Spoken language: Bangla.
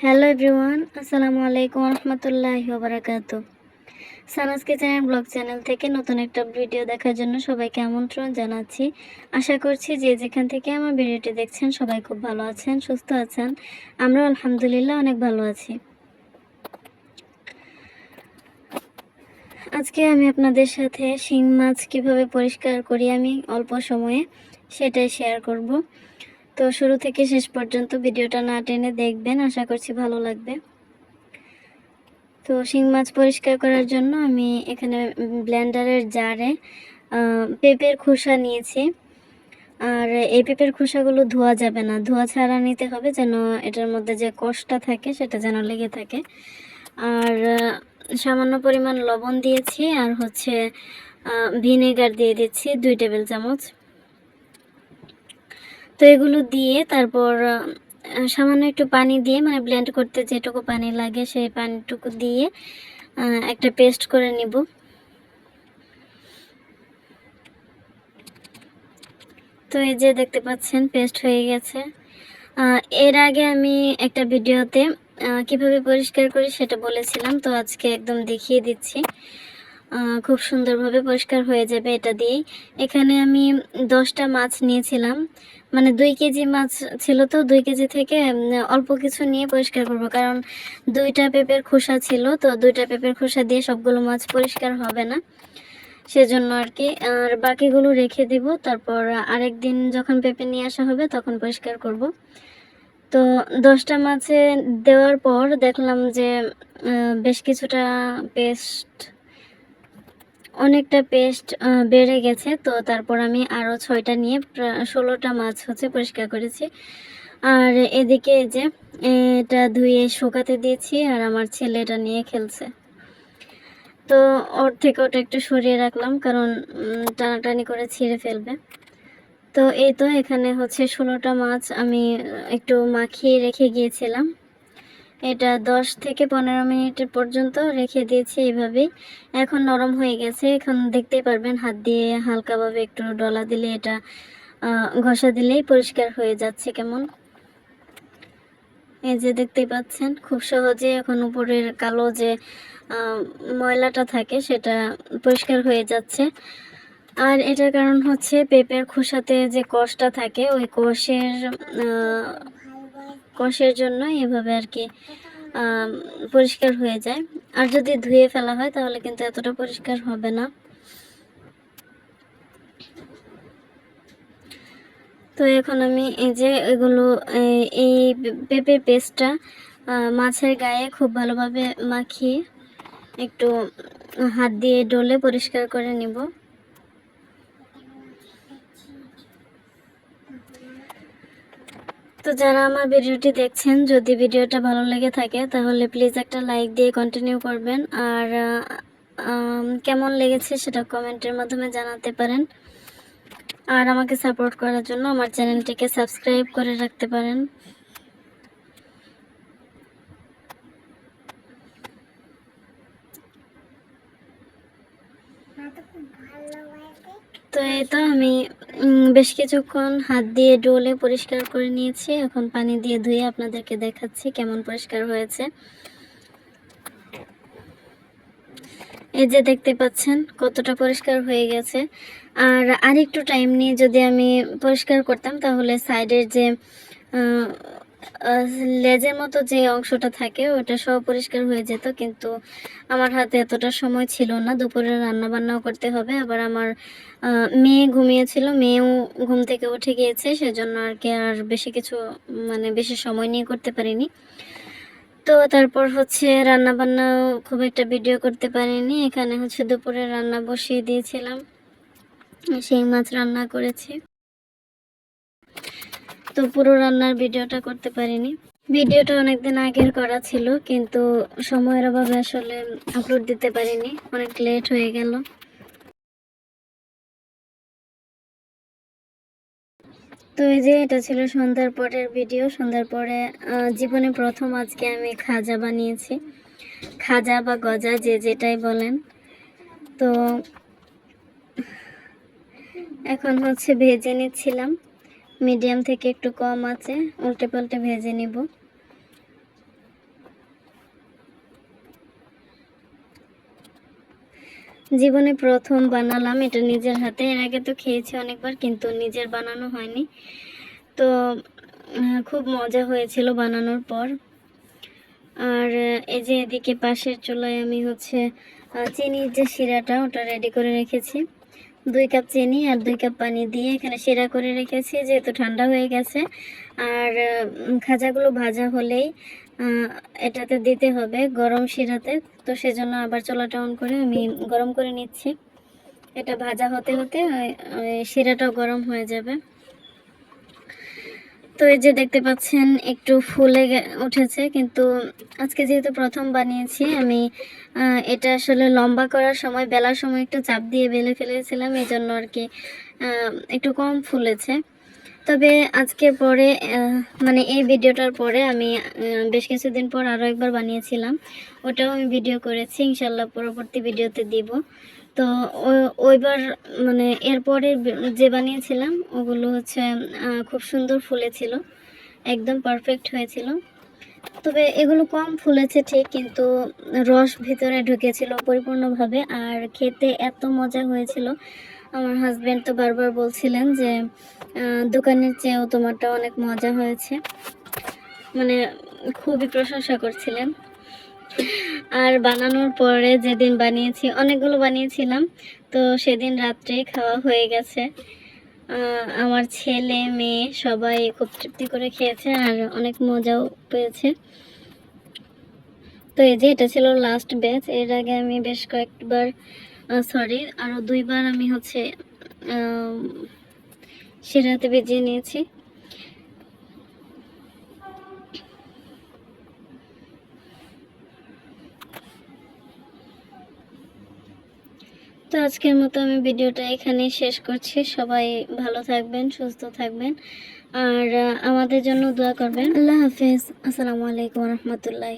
হ্যালো এভরিওয়ান, আসসালামু আলাইকুম রহমতুল্লাহ বারাকাত সানাস কিচেনের ব্লগ চ্যানেল থেকে নতুন একটা ভিডিও দেখার জন্য সবাইকে আমন্ত্রণ জানাচ্ছি। আশা করছি যে যেখান থেকে আমার ভিডিওটি দেখছেন সবাই খুব ভালো আছেন, সুস্থ আছেন। আমরা আলহামদুলিল্লাহ অনেক ভালো আছি। আজকে আমি আপনাদের সাথে শিং মাছ কীভাবে পরিষ্কার করি আমি অল্প সময়ে সেটাই শেয়ার করব। তো শুরু থেকে শেষ পর্যন্ত ভিডিওটা না টেনে দেখবেন, আশা করছি ভালো লাগবে। তো শিং মাছ পরিষ্কার করার জন্য আমি এখানে ব্লেন্ডারের জারে পেঁপের খোসা নিয়েছি। আর এই পেঁপের খোসাগুলো ধোয়া যাবে না। ধোয়া ছাড়া নিতে হবে যেন এটার মধ্যে যে কষটা থাকে সেটা যেন লেগে থাকে। আর সামান্য পরিমাণ লবণ দিয়েছি আর হচ্ছে ভিনেগার দিয়ে দিচ্ছি দুই টেবিল চামচ। তো এগুলো দিয়ে তারপর সামান্য একটু পানি দিয়ে মানে ব্লেন্ড করতে যেটুকু পানি লাগে সেই পানিটুকু দিয়ে একটা পেস্ট করে নিব। তো এই যে দেখতে পাচ্ছেন পেস্ট হয়ে গেছে। এর আগে আমি একটা ভিডিওতে কীভাবে পরিষ্কার করি সেটা বলেছিলাম, তো আজকে একদম দেখিয়ে দিচ্ছি। খুব সুন্দরভাবে পরিষ্কার হয়ে যাবে এটা দিয়েই। এখানে আমি দশটা মাছ নিয়েছিলাম। মানে দুই কেজি মাছ ছিল তো, দুই কেজি থেকে অল্প কিছু নিয়ে পরিষ্কার করব। কারণ দুইটা পেঁপের খোসা ছিল তো, দুইটা পেঁপের খোসা দিয়ে সবগুলো মাছ পরিষ্কার হবে না। সেজন্য আর কি, আর বাকিগুলো রেখে দিব। তারপর আরেক দিন যখন পেঁপে নিয়ে আসা হবে তখন পরিষ্কার করব। তো দশটা মাছে দেওয়ার পর দেখলাম যে বেশ কিছুটা পেস্ট অনেকটা পেস্ট বেড়ে গেছে। তো তারপর আমি আরও ছয়টা নিয়ে ষোলোটা মাছ হচ্ছে পরিষ্কার করেছি। আর এদিকে যে, এটা ধুয়ে শুকাতে দিয়েছি আর আমার ছেলে এটা নিয়ে খেলছে। তো ওর থেকে ওটা একটু সরিয়ে রাখলাম কারণ টানাটানি করে ছিঁড়ে ফেলবে। তো এই তো এখানে হচ্ছে ষোলোটা মাছ আমি একটু মাখিয়ে রেখে গিয়েছিলাম। এটা দশ থেকে পনেরো মিনিট পর্যন্ত রেখে দিয়েছি এইভাবেই। এখন নরম হয়ে গেছে, এখন দেখতেই পারবেন হাত দিয়ে হালকাভাবে একটু ডলা দিলে এটা ঘষা দিলেই পরিষ্কার হয়ে যাচ্ছে কেমন। এই যে দেখতেই পাচ্ছেন, খুব সহজে এখন উপরের কালো যে ময়লাটা থাকে সেটা পরিষ্কার হয়ে যাচ্ছে। আর এটার কারণ হচ্ছে পেঁপের খোসাতে যে কষটা থাকে, ওই কষের কষের জন্য এভাবে আর কি পরিষ্কার হয়ে যায়। আর যদি ধুয়ে ফেলা হয় তাহলে কিন্তু এতটা পরিষ্কার হবে না। তো এখন আমি এই যে এগুলো এই- পেঁপের পেস্টটা মাছের গায়ে খুব ভালোভাবে মাখিয়ে একটু হাত দিয়ে ডলে পরিষ্কার করে নিব। তো যারা আমার ভিডিওটি দেখছেন, যদি ভিডিওটা ভালো লেগে থাকে, তাহলে প্লিজ একটা লাইক দিয়ে কন্টিনিউ করবেন। আর কেমন লেগেছে সেটা কমেন্টের মাধ্যমে জানাতে পারেন। আর আমাকে সাপোর্ট করার জন্য আমার চ্যানেলটিকে সাবস্ক্রাইব করে রাখতে পারেন। তো এই তো আমি বেশ কিছুক্ষণ হাত দিয়ে ডোলে পরিষ্কার করে নিয়েছি। এখন পানি দিয়ে ধুয়ে আপনাদেরকে দেখাচ্ছি কেমন পরিষ্কার হয়েছে। এই যে দেখতে পাচ্ছেন কতটা পরিষ্কার হয়ে গেছে। আর আরেকটু টাইম নিয়ে যদি আমি পরিষ্কার করতাম, তাহলে সাইডের যে লেজের মতো যে অংশটা থাকে, ওটা সব পরিষ্কার হয়ে যেত, কিন্তু আমার হাতে এতটা সময় ছিল না। দুপুরে রান্না বান্নাও করতে হবে। আবার আমার মেয়ে ঘুমিয়েছিল, মেয়েও ঘুম থেকে উঠে গিয়েছে, সেজন্য আর কি আর বেশি কিছু মানে বেশি সময় নিয়ে করতে পারিনি। তো তারপর হচ্ছে রান্না বান্নাও খুব একটা ভিডিও করতে পারিনি। এখানে হচ্ছে দুপুরে রান্না বসিয়ে দিয়েছিলাম। সেই মাছ রান্না করেছি। তো পুরো রান্নার ভিডিওটা করতে পারিনি। ভিডিওটা অনেকদিন আগের করা ছিল, কিন্তু সময়ের অভাবে আসলে আপলোড দিতে পারিনি। অনেক লেট হয়ে গেল। তো এই যে এটা ছিল সন্ধ্যার পরের ভিডিও সন্ধ্যার পরে জীবনে প্রথম আজকে আমি খাজা বানিয়েছি। খাজা বা গজা, যে যেটাই বলেন। তো এখন হচ্ছে ভেজে নিচ্ছিলাম। মিডিয়াম থেকে একটু কম আছে উল্টে পাল্টে ভেজে নিব। জীবনে প্রথম বানালাম, এটা নিজের হাতে। এর আগে তো খেয়েছি অনেকবার, কিন্তু নিজের বানানো হয়নি। তো খুব মজা হয়েছিল বানানোর পর। আর, এই যে এদিকে পাশের চুলায় আমি হচ্ছে চিনির যে শিরাটা, ওটা রেডি করে রেখেছি। দুই কাপ চিনি আর দুই কাপ পানি দিয়ে এখানে সেরা করে রেখেছি, যেহেতু ঠান্ডা হয়ে গেছে। আর খাজাগুলো ভাজা হলেই এটাতে দিতে হবে গরম শিরাতে। তো সেজন্য আবার চলাটা অন করে আমি গরম করে নিচ্ছি। এটা ভাজা হতে হতে শিরাটাও গরম হয়ে যাবে। তো এই যে দেখতে পাচ্ছেন, একটু ফুলে উঠেছে, কিন্তু আজকে যেহেতু প্রথম বানিয়েছি, আমি এটা আসলে লম্বা করার সময়, বেলার সময় একটু চাপ দিয়ে বেলে ফেলেছিলাম এই জন্য আর কি একটু কম ফুলেছে। তবে আজকে পরে মানে এই ভিডিওটার পরে আমি বেশ কিছুদিন পর আরও একবার বানিয়েছিলাম। ওটাও আমি ভিডিও করেছি ইনশাল্লাহ পরবর্তী ভিডিওতে দিব। তো ওইবার মানে এরপরে যে বানিয়েছিলাম, ওগুলো হচ্ছে খুব সুন্দর ফুলেছিল, একদম পারফেক্ট হয়েছিল। তবে এগুলো কম ফুলেছে ঠিক, কিন্তু রস ভিতরে ঢুকেছিল পরিপূর্ণভাবে, আর খেতে এত মজা হয়েছিল। আমার হাজব্যান্ড তো বারবার বলছিলেন যে দোকানের চেয়েও তোমারটা অনেক মজা হয়েছে। মানে খুবই প্রশংসা করছিলেন। আর বানানোর পরে যেদিন বানিয়েছি, অনেকগুলো বানিয়েছিলাম, তো সেদিন রাত্রেই খাওয়া হয়ে গেছে। আমার ছেলে, মেয়ে সবাই খুব তৃপ্তি করে খেয়েছে আর অনেক মজাও পেয়েছে। তো এই যে এটা ছিল লাস্ট ব্যাচ এর আগে আমি বেশ কয়েকবার সরি আরও দুইবার আমি হচ্ছে শিরাতে বেজিয়ে নিয়েছি। তো আজকের মতো আমি ভিডিওটা এখানেই শেষ করছি। সবাই ভালো থাকবেন, সুস্থ থাকবেন। আর আমাদের জন্য দোয়া করবেন। আল্লাহ হাফিজ। আসসালামু আলাইকুম রহমতুল্লাহ